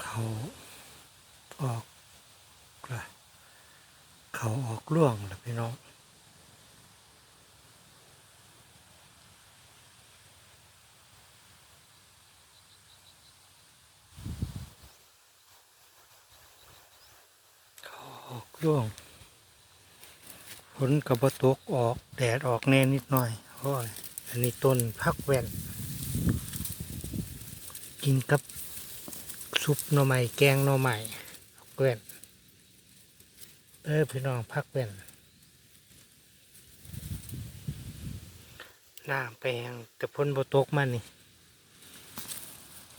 เขาออกละเขาออกร่วงละพี่น้องเขาออกร่วงฝนกับบตกออกแดดออกแน่นิดหน่อยโอ้ยอันนี้ต้นพักแว่น กินกับ ซุปหน่อไม้แกงหน่อไม้พักแว่นเออพี่น้องพักแว่นน้ำไปยังแต่พ้นบตกมานี่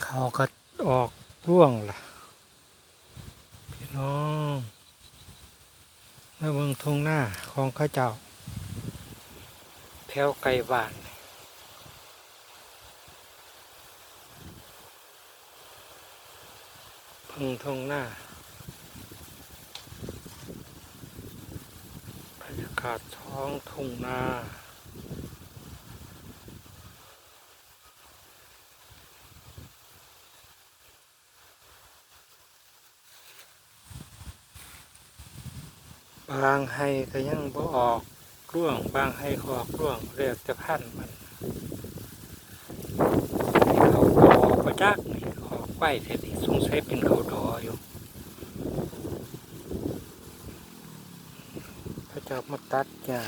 เขาก็ออกร่วงล่ะ พี่น้องมาเบิ่งทงหน้าของข้าเจ้า แถวไก่บ้าน พึงทงหน้าบรรยากาศท้องทุ่งนาบางให้ก็ยังบ่ออกร่วง บางให้ก็ออกร่วงเรียกจะพันมันเขาก็ออกมาจาก นี่ออกไปเสร็จสงสัยเป็นเขาดออยู่พระเจ้ามาตัดหญ้า